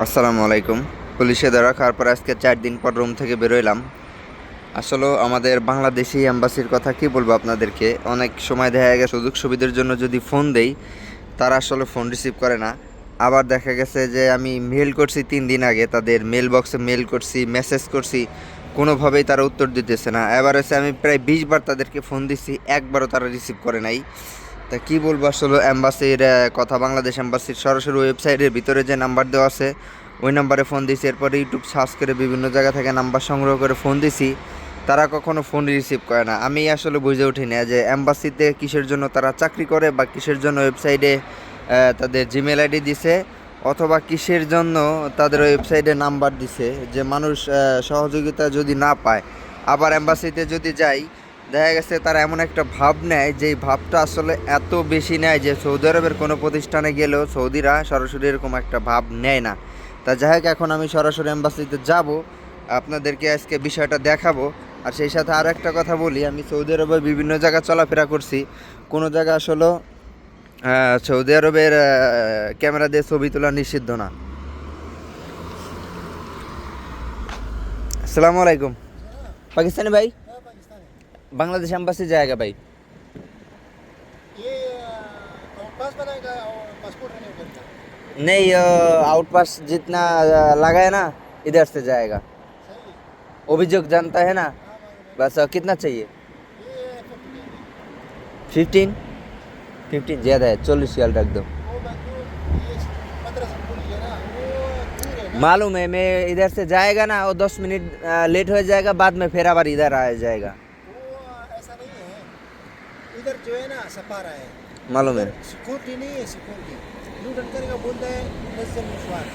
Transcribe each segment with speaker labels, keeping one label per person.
Speaker 1: আসসালামু আলাইকুম। পুলিশে ধরা খাওয়ার পর আজকে চার দিন পর রুম থেকে বেরোইলাম আসলে আমাদের বাংলাদেশি অ্যাম্বাসির কথা কি বলব আপনাদেরকে? অনেক সময় দেখা গেছে সুযোগ সুবিধার জন্য যদি ফোন দেই, তারা আসলে ফোন রিসিভ করে না। আবার দেখা গেছে যে আমি মেল করছি তিন দিন আগে, তাদের মেল বক্সে মেল করছি, মেসেজ করছি, কোনোভাবেই তারা উত্তর দিতেছে না। এবার হচ্ছে আমি প্রায় বিশ বার তাদেরকে ফোন দিছি, একবারও তারা রিসিভ করে নাই। তা কি বলব, আসলে অ্যাম্বাসির কথা বাংলাদেশ অ্যাম্বাসির সরাসরি ওয়েবসাইটের ভিতরে যে নাম্বার দেওয়া আছে, ওই নাম্বারে ফোন দিয়েছি। এরপরে ইউটিউব সার্চ করে বিভিন্ন জায়গা থেকে নাম্বার সংগ্রহ করে ফোন দিছি। তারা কখনো ফোন রিসিভ করে না। আমি আসলে বুঝে উঠি না যে অ্যাম্বাসিতে কিসের জন্য তারা চাকরি করে বা কিসের জন্য ওয়েবসাইটে তাদের জিমেল আইডি দিছে, অথবা কিসের জন্য তাদের ওয়েবসাইটে নাম্বার দিছে। যে মানুষ সহযোগিতা যদি না পায়, আবার অ্যাম্বাসিতে যদি যাই দেখা গেছে তারা এমন একটা ভাব নেয় যেই ভাবটা আসলে এত বেশি নেয় যে সৌদি আরবের কোনো প্রতিষ্ঠানে গেলেও সৌদিরা সরাসরি এরকম একটা ভাব নেয় না। তা যাই হোক, এখন আমি সরাসরি অ্যাম্বাসিতে যাব, আপনাদেরকে আজকে বিষয়টা দেখাবো। আর সেই সাথে আর একটা কথা বলি, আমি সৌদি আরবের বিভিন্ন জায়গা চলাফেরা করছি। কোনো জায়গা আসলে সৌদি আরবের ক্যামেরা দিয়ে ছবি তোলা নিষিদ্ধ না। আসসালামু আলাইকুম। পাকিস্তানি ভাই? बांग्लादेश एम्बासी जाएगा भाई।
Speaker 2: ये आउट पास बनाएगा और पासपोर्ट रिन्यू करेगा
Speaker 1: नहीं आउट पास जितना लगा है ना इधर से जाएगा।
Speaker 2: सही।
Speaker 1: अभियोग जानता है ना
Speaker 2: हाँ
Speaker 1: बस कितना चाहिए? फिफ्टीन फिफ्टीन ज़्यादा है चालीस रियाल रख दो।
Speaker 2: वो वो
Speaker 1: मालूम है मैं इधर से जाएगा ना वो दस मिनट लेट हो जाएगा बाद में फिर आবার इधर आ जाएगा
Speaker 2: वो ऐसा नहीं है इधर जो है ना सपारा है।
Speaker 1: मालूम है।
Speaker 2: सिक्योरिटी नहीं है सिक्योरिटी लूटन करेगा बोलता है नज़र विश्वास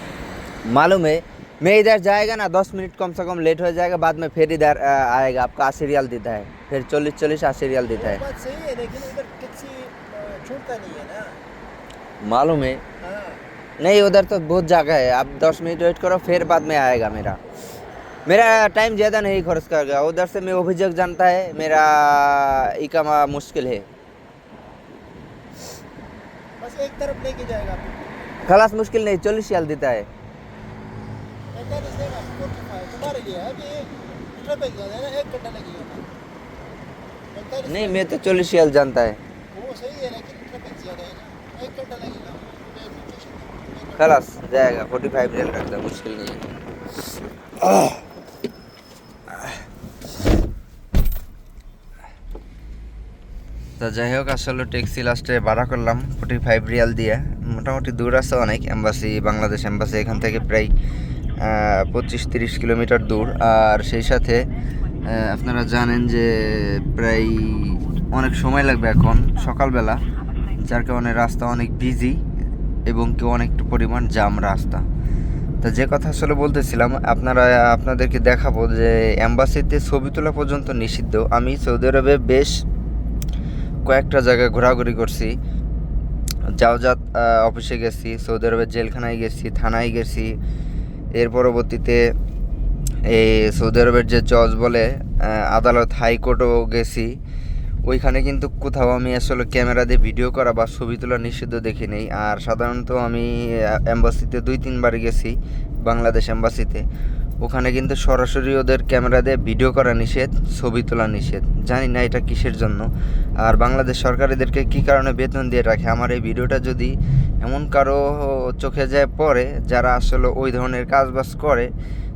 Speaker 1: मालूम है। मैं इधर जाएगा ना दस मिनट कम से कम लेट हो जाएगा बाद में फिर इधर आएगा आपका अस्सी रियाल देता है। फिर चालीस चालीस अस्सी रियाल देता है।
Speaker 2: बात सही है लेकिन उधर टैक्सी छूटता नहीं है ना।
Speaker 1: मालूम है।
Speaker 2: हाँ।
Speaker 1: नहीं उधर तो बहुत जगह है। आप दस मिनट वेट करो फिर बाद में आएगा मेरा। मेरा टाइम ज़्यादा नहीं खर्च कर गया उधर से मैं अभियोग जानता है मेरा इकामा मुश्किल है।
Speaker 2: खलास एक तरफ़ लेके जाएगा।
Speaker 1: खलास मुश्किल नहीं चालीस साल देता है। नहीं मैं तो चालीस साल जानता है। खलास जाएगा फोर्टी फाइव रख मुश्किल नहीं है। তা যাই হোক, আসলে ট্যাক্সি লাস্টে ভাড়া করলাম ফোর্টি ফাইভ রিয়াল দিয়ে। মোটামুটি দূর আছে অনেক এম্বাসি বাংলাদেশ এম্বাসি এখান থেকে প্রায় পঁচিশ তিরিশ কিলোমিটার দূর। আর সেই সাথে আপনারা জানেন যে প্রায় অনেক সময় লাগবে এখন সকালবেলা, যার কারণে রাস্তা অনেক বিজি এবং কি অনেকটা পরিমাণ জাম রাস্তা। তা যে কথা আসলে বলতেছিলাম, আপনারা, আপনাদেরকে দেখাবো যে অ্যাম্বাসিতে ছবি তোলা পর্যন্ত নিষিদ্ধ। আমি সৌদি আরবে বেশ কয়েকটা জায়গায় ঘোরাঘুরি করছি। জাওজাত অফিসে গেছি, সৌদি আরবের জেলখানায় গেছি, থানায় গেছি। এর পরবর্তীতে এই সৌদি আরবের যে জজ বলে আদালত হাইকোর্টও গেছি। ওইখানে কিন্তু কোথাও আমি আসলে ক্যামেরা দিয়ে ভিডিও করা বা ছবি তোলা নিষিদ্ধ দেখি নেই। আর সাধারণত আমি অ্যাম্বাসিতে দুই তিনবার গেছি, বাংলাদেশ অ্যাম্বাসিতে ওখানে কিন্তু সরাসরি ওদের ক্যামেরা দিয়ে ভিডিও করা নিষেধ, ছবি তোলা নিষেধ। জানি না এটা কিসের জন্য। আর বাংলাদেশ সরকার এদেরকে কী কারণে বেতন দিয়ে রাখে? আমার এই ভিডিওটা যদি এমন কারও চোখে যায় পড়ে, যারা আসলে ওই ধরনের কাজবাজ করে,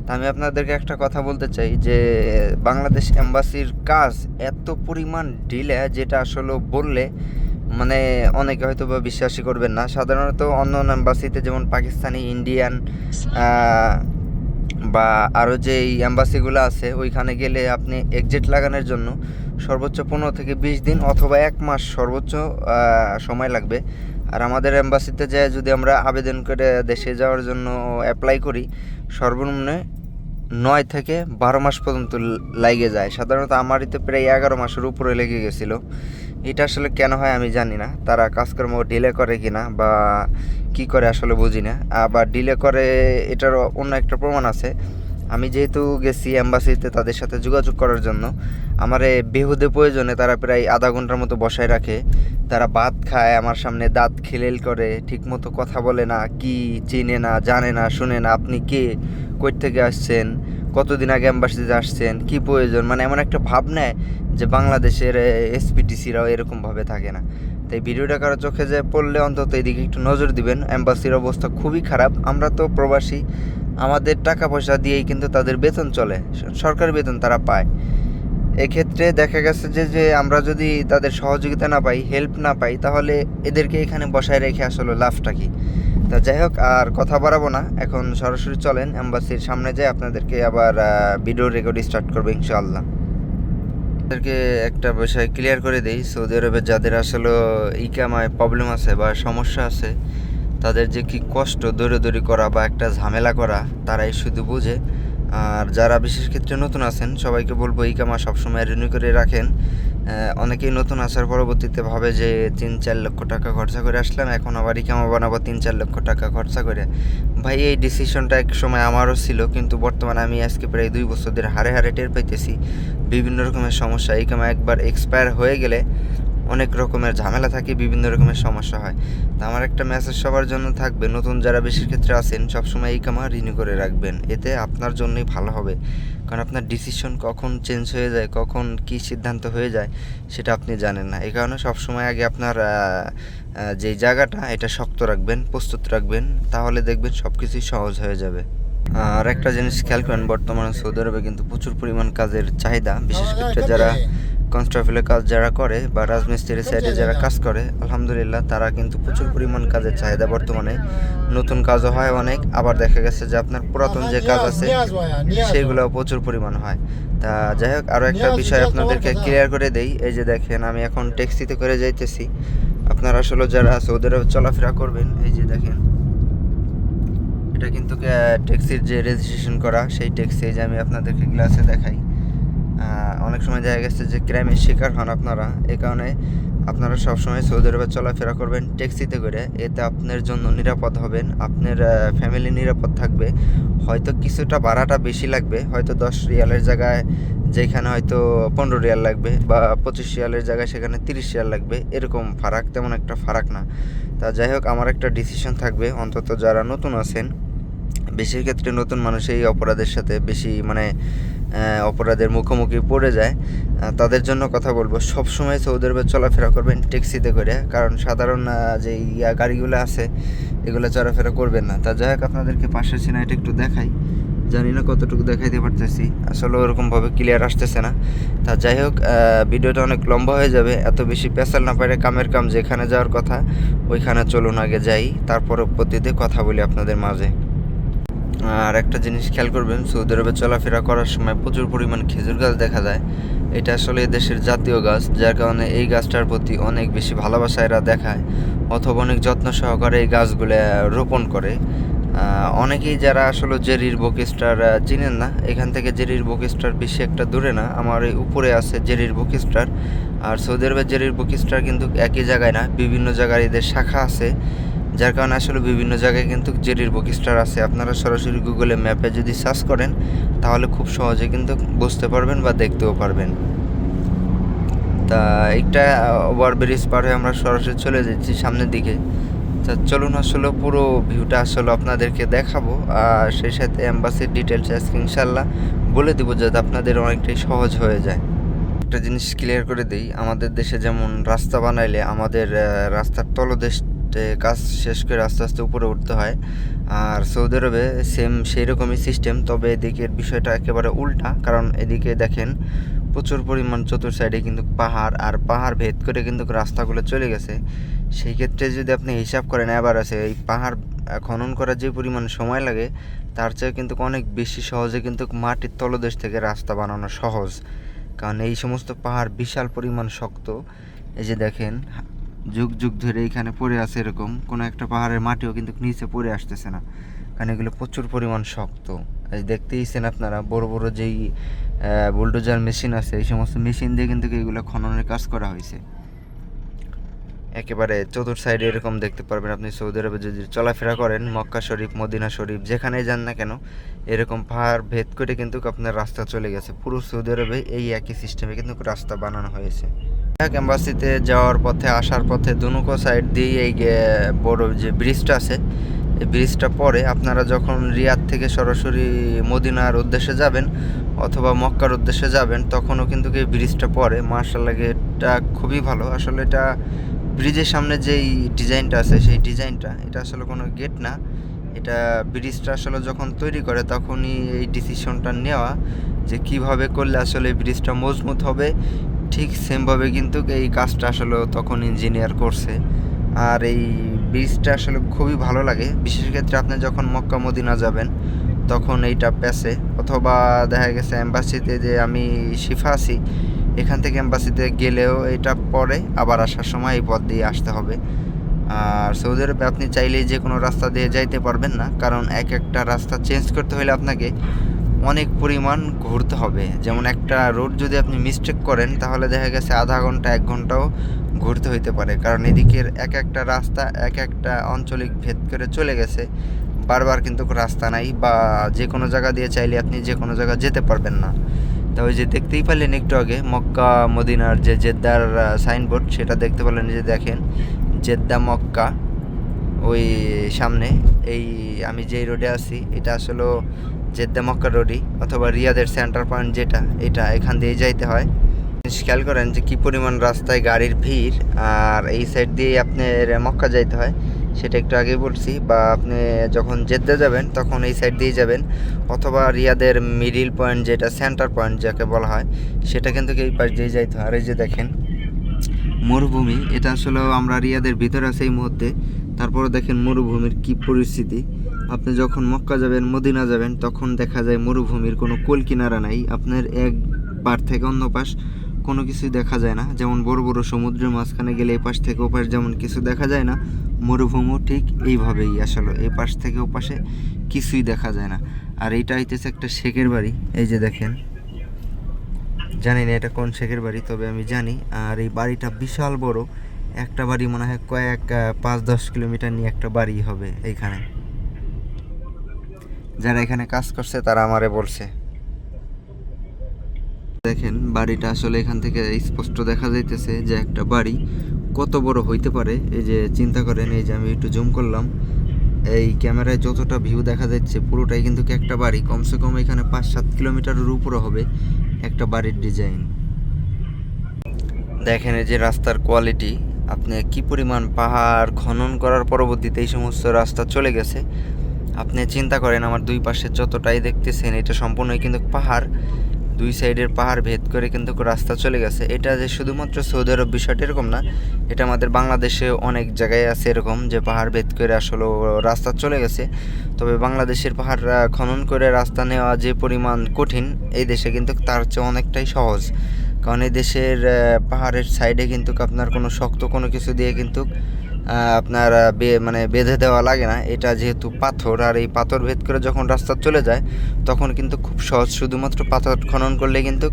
Speaker 1: তা আমি আপনাদেরকে একটা কথা বলতে চাই যে, বাংলাদেশ এম্বাসির কাজ এত পরিমাণ ঢিলে যেটা আসলে বললে মানে অনেকে হয়তো বা বিশ্বাসই করবেন না। সাধারণত অন্য অন্য এম্বাসিতে যেমন পাকিস্তানি, ইন্ডিয়ান বা আরও যে এই অ্যাম্বাসিগুলো আছে, ওইখানে গেলে আপনি এক্সিট লাগানোর জন্য সর্বোচ্চ পনেরো থেকে বিশ দিন অথবা এক মাস সর্বোচ্চ সময় লাগবে। আর আমাদের অ্যাম্বাসিতে যায় যদি আমরা আবেদন করে দেশে যাওয়ার জন্য অ্যাপ্লাই করি, সর্বনিম্ন নয় থেকে বারো মাস পর্যন্ত লাগে যায়। সাধারণত আমারই তো প্রায় এগারো মাসের উপরে লেগে গেছিল। এটা আসলে কেন হয় আমি জানি না। তারা কাজকর্ম ডিলে করে কিনা বা কি করে আসলে বুঝি না। আবার ডিলে করে এটার অন্য একটা প্রমাণ আছে। আমি যেহেতু গেছি অ্যাম্বাসিতে তাদের সাথে যোগাযোগ করার জন্য, আমার বেহুদে প্রয়োজনে তারা প্রায় আধা ঘণ্টার মতো বসায় রাখে। তারা ভাত খায়, আমার সামনে দাঁত খেলেল করে, ঠিকমতো কথা বলে না, কি চিনে না, জানে না, শুনে না, আপনি কে, কই থেকে আসছেন? কতদিন আগে অ্যাম্বাসিতে আসছেন? কি প্রয়োজন? মানে এমন একটা ভাব নেয় যে বাংলাদেশের এসপিটিসিরাও এরকমভাবে থাকে না। তাই ভিডিওটা কারও চোখে যে পড়লে অন্তত এদিকে একটু নজর দিবেন। অ্যাম্বাসির অবস্থা খুবই খারাপ। আমরা তো প্রবাসী। আমাদের টাকা পয়সা দিয়েই কিন্তু তাদের বেতন চলে। সরকারি বেতন তারা পায়। এক্ষেত্রে দেখা গেছে যে যে আমরা যদি তাদের সহযোগিতা না পাই হেল্প না পাই, তাহলে এদেরকে এখানে বসায় রেখে আসলে লাভটা কি? তা যাই হোক, আর কথা বাড়াবো না। এখন সরাসরি চলেন অ্যাম্বাসির সামনে যাই আপনাদেরকে আবার ভিডিও রেকর্ড স্টার্ট করব, ইনশাআল্লাহ। তাদেরকে একটা বিষয় ক্লিয়ার করে দিই, সৌদি আরবে যাদের আসলে ইকামায় প্রবলেম আছে বা সমস্যা আছে, তাদের যে কি কষ্ট দৌড়াদৌড়ি করা বা একটা ঝামেলা করা, তারাই শুধু বুঝে। আর যারা বিশেষ ক্ষেত্রে নতুন আছেন, সবাইকে বলব ইকামা সবসময় রিনিউ করে রাখেন। অনেকেই নতুন আসার পরবর্তীতে ভাবে যে তিন চার লক্ষ টাকা খরচা করে আসলাম, এখন আবার ইকামা বানাবো তিন চার লক্ষ টাকা খরচা করে। ভাই, এই ডিসিশনটা এক সময় আমারও ছিল, কিন্তু বর্তমানে আমি আজকে প্রায় দুই বছর ধরে হারে হারে টের পাইতেছি। বিভিন্ন রকমের সমস্যা, ইকামা একবার এক্সপায়ার হয়ে গেলে অনেক রকমের ঝামেলা থাকে, বিভিন্ন রকমের সমস্যা হয়। তা আমার একটা মেসেজ সবার জন্য থাকবে, নতুন যারা বেশির ক্ষেত্রে আছেন, সবসময় এই কামা রিনিউ করে রাখবেন। এতে আপনার জন্যই ভালো হবে। কারণ আপনার ডিসিশন কখন চেঞ্জ হয়ে যায়, কখন কি সিদ্ধান্ত হয়ে যায়, সেটা আপনি জানেন না। এই কারণে সবসময় আগে আপনার যে জায়গাটা, এটা শক্ত রাখবেন, প্রস্তুত রাখবেন, তাহলে দেখবেন সব কিছুই সহজ হয়ে যাবে। আর একটা জিনিস খেয়াল করেন, বর্তমানে সৌদি আরবে কিন্তু প্রচুর পরিমাণ কাজের চাহিদা। বিশেষ ক্ষেত্রে যারা কনস্ট্রাফিলের কাজ যারা করে বা রাজমিস্ত্রির সাইডে যারা কাজ করে আলহামদুলিল্লাহ তারা কিন্তু প্রচুর পরিমাণ কাজের চাহিদা বর্তমানে। নতুন কাজও হয় অনেক আবার দেখা গেছে যে আপনার পুরাতন যে কাজ আছে সেগুলো প্রচুর পরিমাণ হয়। তা যাই হোক আরও একটা বিষয় আপনাদেরকে ক্লিয়ার করে দেই এই যে দেখেন আমি এখন ট্যাক্সিতে করে যাইতেছি। আপনারা আসলে যারা আছে আরবে চলাফেরা করবেন। এই যে দেখেন এটা কিন্তু ট্যাক্সির যে রেজিস্ট্রেশন করা সেই ট্যাক্সি যে আমি আপনাদেরকে গ্লাসে দেখাই। অনেক সময় দেখা গেছে যে ক্রাইমের শিকার হন আপনারা। এই কারণে আপনারা সবসময় সৌদি আরবে চলাফেরা করবেন, ট্যাক্সিতে করে। এতে আপনার জন্য নিরাপদ হবেন, আপনার ফ্যামিলি নিরাপদ থাকবে। হয়তো কিছুটা ভাড়াটা বেশি লাগবে, হয়তো দশ রিয়ালের জায়গায় যেখানে হয়তো পনেরো রিয়াল লাগবে বা পঁচিশ রিয়ালের জায়গায় সেখানে তিরিশ রিয়াল লাগবে। এরকম ফারাক, তেমন একটা ফারাক না। তা যাই হোক, আমার একটা ডিসিশন থাকবে। অন্তত যারা নতুন আছেন, বেশির ক্ষেত্রে নতুন মানুষ এই অপরাধের সাথে বেশি মানে অপরাধের মুখোমুখি পড়ে যায়। তাদের জন্য কথা বলব। সব সময় সৌদি আরবে চলাফেরা করবেন ট্যাক্সিতে করে, কারণ সাধারণ যে ইয়া গাড়িগুলো আছে, এগুলো চলাফেরা করবেন না। তা যাই হোক, আপনাদেরকে পাশের সিনাইটা একটু দেখাই। জানি না কতটুকু দেখাইতে পারতেছি। আসলে ওরকমভাবে ক্লিয়ার আসতেছে না। তা যাই হোক ভিডিওটা অনেক লম্বা হয়ে যাবে। এত বেশি পেশাল না পারে কামের কাম যেখানে যাওয়ার কথা, ওইখানে চলুন আগে যাই। তারপর পদ্ধতিতে কথা বলি আপনাদের মাঝে। আর একটা জিনিস খেয়াল করবেন, সৌদি আরবে চলাফেরা করার সময় প্রচুর পরিমাণ খেজুর গাছ দেখা যায়। এটা আসলে দেশের জাতীয় গাছ, যার কারণে এই গাছটার প্রতি অনেক বেশি ভালোবাসা এরা দেখায়, অথবা অনেক যত্ন সহকারে এই গাছগুলো রোপণ করে। অনেকেই যারা আসলে জেরির বকিস্টার চিনেন না, এখান থেকে জেরির বকিস্টার বেশি একটা দূরে না, আমার এই উপরে আছে জেরির বকিস্টার। আর সৌদি আরবের জেরির বকিস্টার কিন্তু একই জায়গায় না, বিভিন্ন জায়গায় এদের শাখা আছে। যার কারণে আসলে বিভিন্ন জায়গায় কিন্তু জেরির বুকিস্টার আছে। আপনারা সরাসরি গুগলে ম্যাপে যদি সার্চ করেন, তাহলে খুব সহজে কিন্তু বুঝতে পারবেন বা দেখতেও পারবেন। তা একটা ওভার ব্রিজ পার হয়ে আমরা সরাসরি চলে যাচ্ছি সামনের দিকে। তা চলুন আসলে পুরো ভিউটা আসলে আপনাদেরকে দেখাবো, আর সেই সাথে অ্যাম্বাসির ডিটেলস আজকে ইনশাল্লাহ বলে দেবো যাতে আপনাদের অনেকটাই সহজ হয়ে যায়। একটা জিনিস ক্লিয়ার করে দিই, আমাদের দেশে যেমন রাস্তা বানাইলে আমাদের রাস্তার তলদেশ কাজ শেষ করে আস্তে আস্তে উপরে উঠতে হয়। আর সৌদি আরবে সেম সেই রকমই সিস্টেম তবে এদিকের বিষয়টা একেবারে উল্টা। কারণ এদিকে দেখেন, প্রচুর পরিমাণ চতুর সাইডে কিন্তু পাহাড়, আর পাহাড় ভেদ করে কিন্তু রাস্তাগুলো চলে গেছে। সেই ক্ষেত্রে যদি আপনি হিসাব করেন, এবার আছে এই পাহাড় খনন করার যে পরিমাণ সময় লাগে, তার চেয়ে কিন্তু অনেক বেশি সহজে কিন্তু মাটির তলদেশ থেকে রাস্তা বানানো সহজ। কারণ এই সমস্ত পাহাড় বিশাল পরিমাণ শক্ত। এই যে দেখেন যুগ যুগ ধরে এখানে পড়ে আছে এরকম। কোনো একটা পাহাড়ের মাটিও কিন্তু নিচে পড়ে আসতেছে না। কারণ এগুলো প্রচুর পরিমাণ শক্ত। এই দেখতেইছেন আপনারা, বড় বড় যেই বুলডোজার মেশিন আছে, এই সমস্ত মেশিন দিয়ে কিন্তু এগুলো খননের কাজ করা হয়েছে। একেবারে চতুর সাইডে এরকম দেখতে পারবেন আপনি। সৌদি আরবে যদি চলাফেরা করেন, মক্কা শরীফ, মদিনা শরীফ যেখানে যান না কেন, এরকম পাহাড় ভেদ করে কিন্তু আপনার রাস্তা চলে গেছে। পুরো সৌদি আরবে এই একই সিস্টেমে কিন্তু রাস্তা বানানো হয়েছে। এম্বাসিতে যাওয়ার পথে, আসার পথে দুনুকো সাইড দিয়ে এই বড় যে ব্রিজটা আছে, এই ব্রিজটা পরে আপনারা যখন রিয়াদ থেকে সরাসরি মদিনার উদ্দেশ্যে যাবেন অথবা মক্কার উদ্দেশ্যে যাবেন, তখনও কিন্তু এই ব্রিজটা পরে। মার্শাল্লাহ এটা খুবই ভালো। আসলে এটা ব্রিজের সামনে যেই ডিজাইনটা আছে, সেই ডিজাইনটা এটা আসলে কোনো গেট না। এটা ব্রিজটা আসলে যখন তৈরি করে, তখনই এই ডিসিশনটা নেওয়া যে কীভাবে করলে আসলে ব্রিজটা মজবুত হবে ঠিক সেমভাবে কিন্তু এই কাজটা আসলে তখন ইঞ্জিনিয়ার করছে। আর এই ব্রিজটা আসলে খুবই ভালো লাগে। বিশেষ ক্ষেত্রে আপনি যখন মক্কা মদিনা যাবেন, তখন এইটা প্যাসে অথবা দেখা গেছে অ্যাম্বাসিতে যে আমি শিফা আছি, এখান থেকে অ্যাম্বাসিতে গেলেও এটা পরে আবার আসার সময় এই পথ দিয়ে আসতে হবে। আর সৌদি আরবে আপনি চাইলেই যে কোনো রাস্তা দিয়ে যাইতে পারবেন না। কারণ এক একটা রাস্তা চেঞ্জ করতে হলে আপনাকে অনেক পরিমাণ ঘুরতে হবে। যেমন একটা রোড যদি আপনি মিস্টেক করেন, তাহলে দেখা গেছে আধা ঘণ্টা, এক ঘন্টাও ঘুরতে হইতে পারে। কারণ এদিকের এক একটা রাস্তা, এক একটা আঞ্চলিক ভেদ করে চলে গেছে। বারবার কিন্তু রাস্তা নাই বা যে কোনো জায়গা দিয়ে চাইলে আপনি যে কোনো জায়গা যেতে পারবেন না। তা ওই যে দেখতেই পারলেন একটু আগে, মক্কা, মদিনার যে জেদ্দার সাইনবোর্ড সেটা দেখতে পারলেন যে দেখেন, জেদ্দা মক্কা, ওই সামনে। এই আমি যেই রোডে আছি, এটা আসলে জেদ্দা মক্কা রোডই অথবা রিয়াদের সেন্টার পয়েন্ট যেটা, এটা এখান দিয়ে যাইতে হয়। খেয়াল করেন যে কী পরিমাণ রাস্তায় গাড়ির ভিড়, আর এই সাইড দিয়ে আপনার মক্কা যাইতে হয়। সেটা একটু আগে বলছি, বা আপনি যখন জেদ্দা যাবেন তখন এই সাইড দিয়ে যাবেন। অথবা রিয়াদের মিডিল পয়েন্ট যেটা, সেন্টার পয়েন্ট যাকে বলা হয়, সেটা কিন্তু এই পাশ দিয়ে যাইতে হয়। আর এই যে দেখেন, মরুভূমি, এটা আসলেও আমরা রিয়াদের ভিতরে আছে এই মুহূর্তে। তারপরে দেখেন মরুভূমির কি পরিস্থিতি। আপনি যখন মক্কা যাবেন, মদিনা যাবেন, তখন দেখা যায় মরুভূমির কোনো কোল কিনারা নাই। আপনার এক পার থেকে অন্য পাশ কোনো কিছুই দেখা যায় না। যেমন বড় বড় সমুদ্রের মাঝখানে গেলে এই পাশ থেকে ওপাশ যেমন কিছু দেখা যায় না, মরুভূমিও ঠিক এইভাবেই আসলে। এই পাশ থেকে ওপাশে কিছুই দেখা যায় না। আর এইটা হইতেছে একটা শেখের বাড়ি। এই যে দেখেন, জানি না এটা কোন শেখের বাড়ি, তবে আমি জানি। আর এই বাড়িটা বিশাল বড়। একটা বাড়ি মনে হয় কয়েক পাঁচ, দশ কিলোমিটার নিয়ে একটা বাড়ি হবে এইখানে। যারা এখানে কাজ করছে, তারা আমারে বলছে। দেখেন, বাড়িটা আসলে এখান থেকে স্পষ্ট দেখা যাইতেছে যে একটা বাড়ি। কত বড় হইতে পারে, এই যে চিন্তা করেন, এই যে আমি একটু জুম করলাম। এই ক্যামেরায় যতটা ভিউ দেখা যাচ্ছে, পুরোটাই কিন্তু একটা বাড়ি? কমসে কম এখানে পাঁচ সাত কিলোমিটারের উপরে হবে একটা বাড়ির ডিজাইন দেখেন এই যে রাস্তার কোয়ালিটি আপনি কি পরিমাণ পাহাড় খনন করার পরবর্তীতে এই সমস্ত রাস্তা চলে গেছে। আপনি চিন্তা করেন, আমার দুই পাশে যতটাই দেখতেছেন, এটা সম্পূর্ণই কিন্তু পাহাড়। দুই সাইডের পাহাড় ভেদ করে কিন্তু রাস্তা চলে গেছে। এটা যে শুধুমাত্র সৌদি আরব বিষয়টা এরকম না, এটা আমাদের বাংলাদেশে অনেক জায়গায় আছে এরকম যে পাহাড় ভেদ করে আসলে রাস্তা চলে গেছে। তবে বাংলাদেশের পাহাড় খনন করে রাস্তা নেওয়া যে পরিমাণ কঠিন, এই দেশে কিন্তু তার চেয়ে অনেকটাই সহজ। কারণ এই দেশের পাহাড়ের সাইডে কিন্তু আপনার কোনো শক্ত কোনো কিছু দিয়ে কিন্তু আপনার মানে বেঁধে দেওয়া লাগে না। এটা যেহেতু পাথর, আর এই পাথর ভেদ করে যখন রাস্তা চলে যায়, তখন কিন্তু খুব সহজ শুধুমাত্র পাথর খনন করলে কিন্তু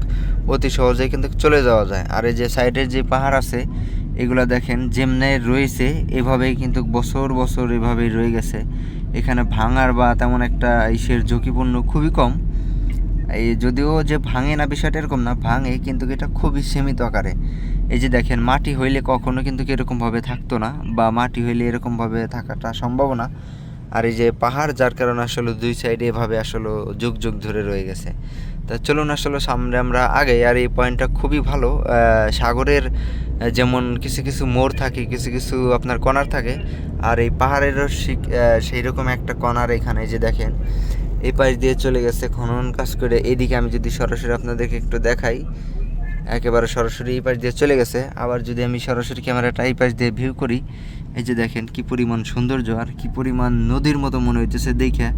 Speaker 1: অতি সহজেই কিন্তু চলে যাওয়া যায়। আর এই যে সাইডের যে পাহাড় আছে, এগুলো দেখেন যেমনে রয়েছে, এভাবেই কিন্তু বছর বছর এভাবেই রয়ে গেছে। এখানে ভাঙার বা তেমন একটা ইসের ঝুঁকিপূর্ণ খুবই কম। এই যদিও যে ভাঙে না বিষয়টা এরকম না, ভাঙে কিন্তু এটা খুবই সীমিত আকারে। এই যে দেখেন, মাটি হইলে কখনো কিন্তু এরকমভাবে থাকতো না বা মাটি হইলে এরকমভাবে থাকাটা সম্ভব না। আর এই যে পাহাড়, যার কারণে আসলে দুই সাইডে এভাবে আসলে যুগ যুগ ধরে রয়ে গেছে। তা চলুন আসলে সামনে আমরা আগে, আর এই পয়েন্টটা খুবই ভালো। সাগরের যেমন কিছু কিছু মোড় থাকে, কিছু কিছু আপনার কণার থাকে, আর এই পাহাড়েরও সেই রকম একটা কণার এখানে যে দেখেন, এই পাশ দিয়ে চলে গেছে খনন কাজ করে। এদিকে আমি যদি সরাসরি আপনাদেরকে একটু দেখাই একেবারে সরাসরি এই পাশ দিয়ে চলে গেছে। আবার যদি আমি সরাসরি ক্যামেরাটা এই পাশ দিয়ে ভিউ করি, এই যে দেখেন কি পরিমাণ সৌন্দর্য আর কি পরিমাণ নদীর মতো মনে হইতেছে দেখে,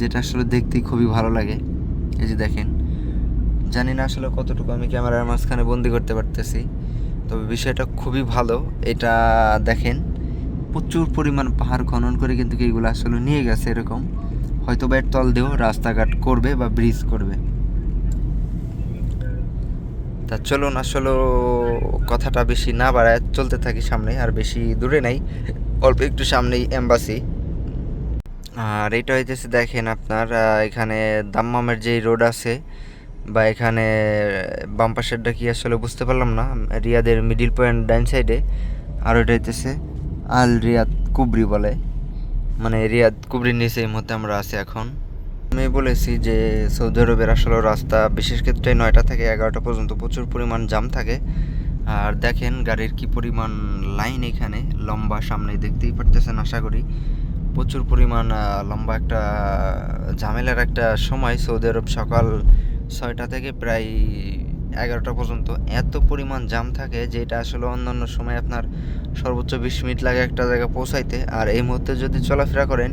Speaker 1: যেটা আসলে দেখতেই খুবই ভালো লাগে। এই যে দেখেন, জানি না আসলে কতটুকু আমি ক্যামেরার মাঝখানে বন্দি করতে পারতেছি, তবে বিষয়টা খুবই ভালো। এটা দেখেন, প্রচুর পরিমাণ পাহাড় খনন করে কিন্তু এইগুলো আসলে নিয়ে গেছে এরকম। হয়তো বা এর তল দিয়েও রাস্তাঘাট করবে বা ব্রিজ করবে। তা চলুন আসলে কথাটা বেশি না বাড়ায়, চলতে থাকি সামনে আর বেশি দূরে নাই, অল্প একটু সামনেই এম্বাসি আর এটা হইতেছে দেখেন আপনার এখানে দাম্মামের যেই রোড আছে, বা এখানে বাম পাশেরটা কি আসলে বুঝতে পারলাম না, রিয়াদের মিডিল পয়েন্ট ডাইন সাইডে আর ওইটা হইতেছে আল রিয়াদ কুবরি বলে। মানে রিয়াদ কুবরির নিচে এই মুহূর্তে আমরা আছি এখন। আমি বলেছি যে সৌদি আরবের আসলে রাস্তা বিশেষ ক্ষেত্রে নয়টা থেকে এগারোটা পর্যন্ত প্রচুর পরিমাণ জাম থাকে। আর দেখেন গাড়ির কি পরিমাণ লাইন এখানে, লম্বা সামনে দেখতেই পারতেছেন আশা করি। প্রচুর পরিমাণ লম্বা একটা ঝামেলার একটা সময় সৌদি আরব সকাল ছয়টা থেকে প্রায় এগারোটা পর্যন্ত। এত পরিমাণ জাম থাকে যেটা আসলে অন্যান্য সময় আপনার সর্বোচ্চ বিশ মিনিট লাগে একটা জায়গা পৌঁছাইতে। আর এই মুহূর্তে যদি চলাফেরা করেন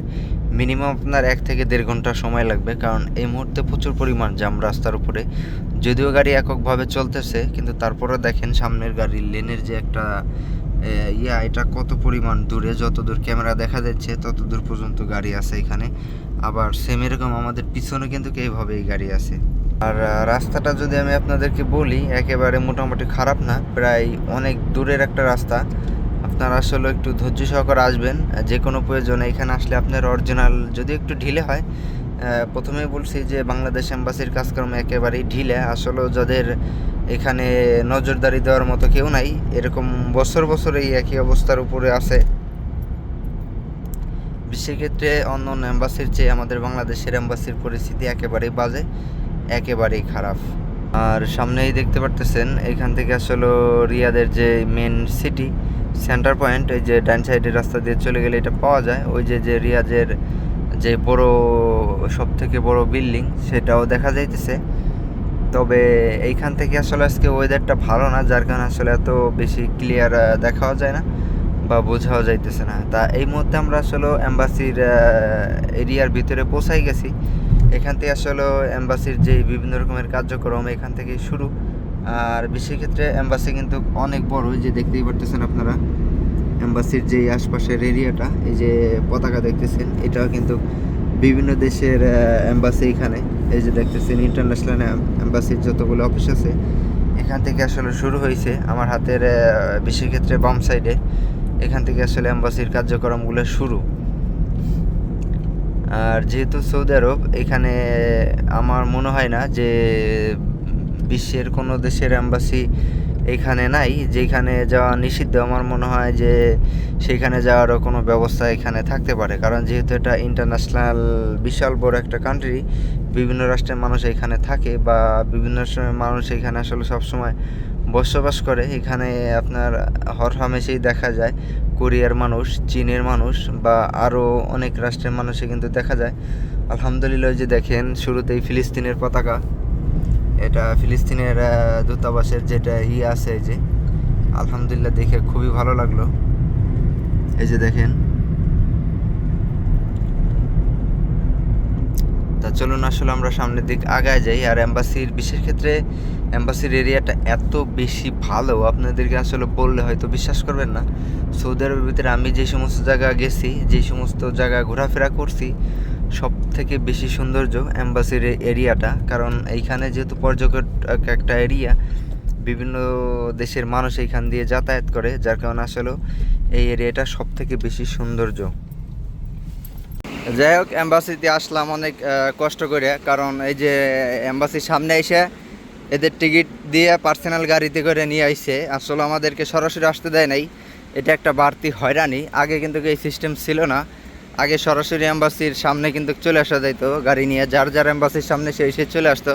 Speaker 1: মিনিমাম আপনার এক থেকে দেড় ঘণ্টা সময় লাগবে। কারণ এই মুহূর্তে প্রচুর পরিমাণ জাম রাস্তার উপরে। যদিও গাড়ি এককভাবে চলতেছে, কিন্তু তারপরে দেখেন সামনের গাড়ির লেনের যে একটা ইয়া, এটা কত পরিমাণ দূরে। যত দূর ক্যামেরা দেখা যাচ্ছে তত দূর পর্যন্ত গাড়ি আছে এখানে। আবার সেম এরকম আমাদের পিছনে কিন্তু এইভাবেই গাড়ি আছে। আর রাস্তাটা যদি আমি আপনাদেরকে বলি, একেবারে মোটামুটি খারাপ না, প্রায় অনেক দূরের একটা রাস্তা। আপনারা আসলে একটু ধৈর্য সহকারে আসবেন যে কোনো প্রয়োজনে। এখানে আসলে আপনার অরিজিনাল যদি একটু ঢিলে হয় প্রথমেই বলছি যে বাংলাদেশ এম্বাসির কাজকর্ম একেবারেই ঢিলে। আসলে যাদের এখানে নজরদারি দেওয়ার মতো কেউ নাই, এরকম বছর বছর এই একই অবস্থার উপরে আছে। বিশ্বক্ষেত্রে অন্য অন্য এম্বাসির চেয়ে আমাদের বাংলাদেশের এম্বাসির পরিস্থিতি একেবারেই বাজে। একেবারেই খারাপ। আর সামনেই দেখতে পারতেছেন, এখান থেকে আসলে রিয়াদের যে মেন সিটি সেন্টার পয়েন্ট এই যে ডান সাইডের রাস্তা দিয়ে চলে গেলে এটা পাওয়া যায়। ওই যে যে রিয়াজের যে বড় সব থেকে বড় বিল্ডিং সেটাও দেখা যাইতেছে। তবে এইখান থেকে আসলে আজকে ওয়েদারটা ভালো না, যার কারণে আসলে এত বেশি ক্লিয়ার দেখাও যায় না বা বোঝাও যাইতেছে না। তা এই মুহূর্তে আমরা আসলে এম্বাসির এরিয়ার ভিতরে পৌঁছাই গেছি। এখান থেকে আসলে এম্বাসির যে বিভিন্ন রকমের কার্যক্রম এখান থেকে শুরু। আর বিশেষ ক্ষেত্রে এম্বাসি কিন্তু অনেক বড় যে দেখতেই পারতেছেন আপনারা। এম্বাসির যে আশপাশের এরিয়াটা, এই যে পতাকা দেখতেছেন, এটাও কিন্তু বিভিন্ন দেশের এম্বাসি এখানে। এই যে দেখতেছেন ইন্টারন্যাশনাল এম্বাসির যতগুলো অফিস আছে, এখান থেকে আসলে শুরু হয়েছে আমার হাতের বিশেষ ক্ষেত্রে বাম সাইডে এখান থেকে আসলে এম্বাসির কার্যক্রমগুলো শুরু। আর যেহেতু সৌদি আরব, এখানে আমার মনে হয় না যে বিশ্বের কোনো দেশের এম্বাসি এখানে নাই। যেখানে যাওয়া নিষিদ্ধ, আমার মনে হয় যে সেখানে যাওয়ারও কোনো ব্যবস্থা এখানে থাকতে পারে। কারণ যেহেতু এটা ইন্টারন্যাশনাল বিশাল বড় একটা কান্ট্রি বিভিন্ন রাষ্ট্রের মানুষ এখানে থাকে বা বিভিন্ন সময় মানুষ এখানে আসলে সবসময় বসবাস করে। এখানে আপনার হরহামেশেই দেখা যায় কোরিয়ার মানুষ, চীনের মানুষ বা আরও অনেক রাষ্ট্রের মানুষই কিন্তু দেখা যায়। আলহামদুলিল্লাহ যে দেখেন, শুরুতেই ফিলিস্তিনের পতাকা। এটা ফিলিস্তিনের দূতাবাসের যেটা ই আছে যে। আলহামদুলিল্লাহ, দেখে খুবই ভালো লাগল। এই যে দেখেন তা চলুন আসলে আমরা সামনের দিক আগায় যাই। আর এম্বাসির বিশেষ ক্ষেত্রে এম্বাসির এরিয়াটা এত বেশি ভালো, আপনাদেরকে আসলে বললে হয়তো বিশ্বাস করবেন না। সৌদি আরবের ভিতরে আমি যে সমস্ত জায়গা গেছি, যে সমস্ত জায়গা ঘোরাফেরা করছি সব থেকে বেশি সৌন্দর্য এম্বাসির এরিয়াটা। কারণ এইখানে যেহেতু পর্যটক একটা এরিয়া, বিভিন্ন দেশের মানুষ এইখান দিয়ে যাতায়াত করে, যার কারণে আসলে এই এরিয়াটা সব থেকে বেশি সৌন্দর্য। যাই হোক, এম্বাসিতে আসলাম অনেক কষ্ট করে, কারণ এই যে এম্বাসির সামনে এসে এদের টিকিট দিয়ে পার্সোনাল গাড়িতে করে নিয়ে আইছে। আসলে আমাদেরকে সরাসরি আসতে দেয় নাই। এটা একটা বাড়তি হয়রানি। আগে কিন্তু এই সিস্টেম ছিল না। আগে সরাসরি এম্বাসির সামনে কিন্তু চলে আসা যাইতো গাড়ি নিয়ে। যার যার এম্বাসির সামনে সে এসে চলে আসতো।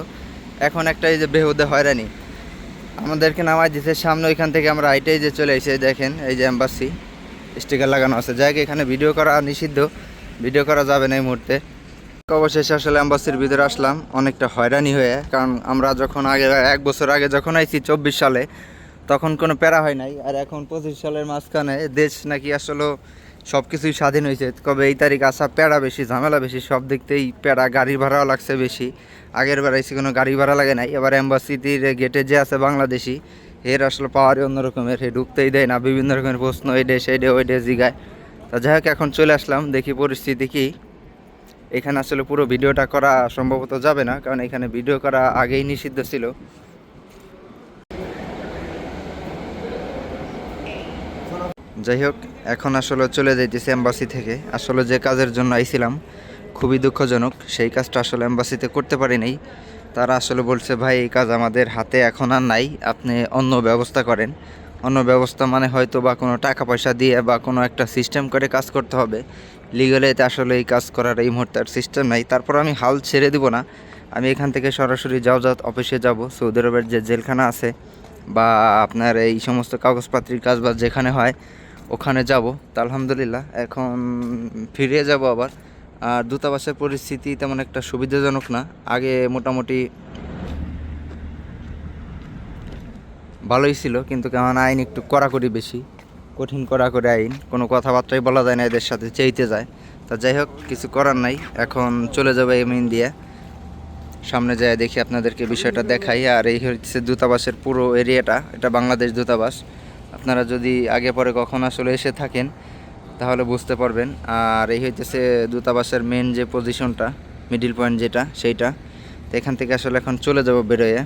Speaker 1: এখন একটা এই যে বেহুদে হয়রানি। আমাদেরকে নামাই দিছে। সামনে ওইখান থেকে আমরা আইটাই যে চলে এসে দেখেন, এই যে এম্বাসি। স্টিকার লাগানো আছে। যাই এখানে ভিডিও করা নিষিদ্ধ। ভিডিও করা যাবে না এই মুহূর্তে। অবশেষে আসলে অ্যাম্বাসির ভিতরে আসলাম। অনেকটা হয়রানি হয়ে, কারণ আমরা যখন আগে, এক বছর আগে যখন আইছি, চব্বিশ সালে, তখন কোনো প্যারা হয় নাই। আর এখন পঁচিশ সালের মাঝখানে দেশ নাকি আসলে সব কিছুই স্বাধীন হয়েছে। কবে এই তারিখ আসা প্যারা বেশি, ঝামেলা বেশি, সব দিক থেকেই প্যারা গাড়ি ভাড়াও লাগছে বেশি। আগের বার আইসি কোনো গাড়ি ভাড়া লাগে নাই। এবার অ্যাম্বাসিটির গেটে যে আছে বাংলাদেশি, এর আসলে পাওয়ারই অন্যরকমের। হে ঢুকতেই দেয় না, বিভিন্ন রকমের প্রশ্ন, এই ডে সেই ডে ওই ডে জিগায়। তা যাই হোক, এখন চলে আসলাম, দেখি পরিস্থিতি কি। এখানে আসলে পুরো ভিডিওটা করা সম্ভবত যাবে না, কারণ এখানে ভিডিও করা আগেই নিষিদ্ধ ছিল। যাই হোক, এখন আসলে চলে যাইতেছি অ্যাম্বাসি থেকে। আসলে যে কাজের জন্য আইছিলাম, খুবই দুঃখজনক। সেই কাজটা আসলে অ্যাম্বাসিতে করতে পারি নাই। তারা আসলে বলছে, ভাই, এই কাজ আমাদের হাতে এখন আর নাই, আপনি অন্য ব্যবস্থা করেন। অন্য ব্যবস্থা মানে হয়তো বা কোনো টাকা পয়সা দিয়ে বা কোনো একটা সিস্টেম করে কাজ করতে হবে। লিগালিতে আসলে এই কাজ করার এই মুহূর্তে আর সিস্টেম নাই। তারপর আমি হাল ছেড়ে দিব না। আমি এখান থেকে সরাসরি যাওজাত অফিসে যাব। সৌদি আরবের যে জেলখানা আছে বা আপনার এই সমস্ত কাগজপাতির কাজ বা যেখানে হয়, ওখানে যাব। তা আলহামদুলিল্লাহ, এখন ফিরে যাব আবার। আর দূতাবাসের পরিস্থিতি তেমন একটা সুবিধাজনক না। আগে মোটামুটি ভালোই ছিল, কিন্তু কেমন আইন একটু কড়াকড়ি বেশি। কঠিন কড়াকড়ি আইন, কোনো কথাবার্তাই বলা যায় না, এদের সাথে চেইতে যায়। তা যাই হোক, কিছু করার নাই, এখন চলে যাবে এমিন দিয়ে। সামনে যায় দেখি আপনাদেরকে বিষয়টা দেখাই, আর এই হচ্ছে দূতাবাসের পুরো এরিয়াটা, এটা বাংলাদেশ দূতাবাস। আপনারা যদি আগে পরে কখন আসলে এসে থাকেন, তাহলে বুঝতে পারবেন। আর এই হইতেছে দূতাবাসের মেন যে পজিশনটা মিডিল পয়েন্ট যেটা, সেইটা। তো এখান থেকে আসলে এখন চলে যাব বেরোয়।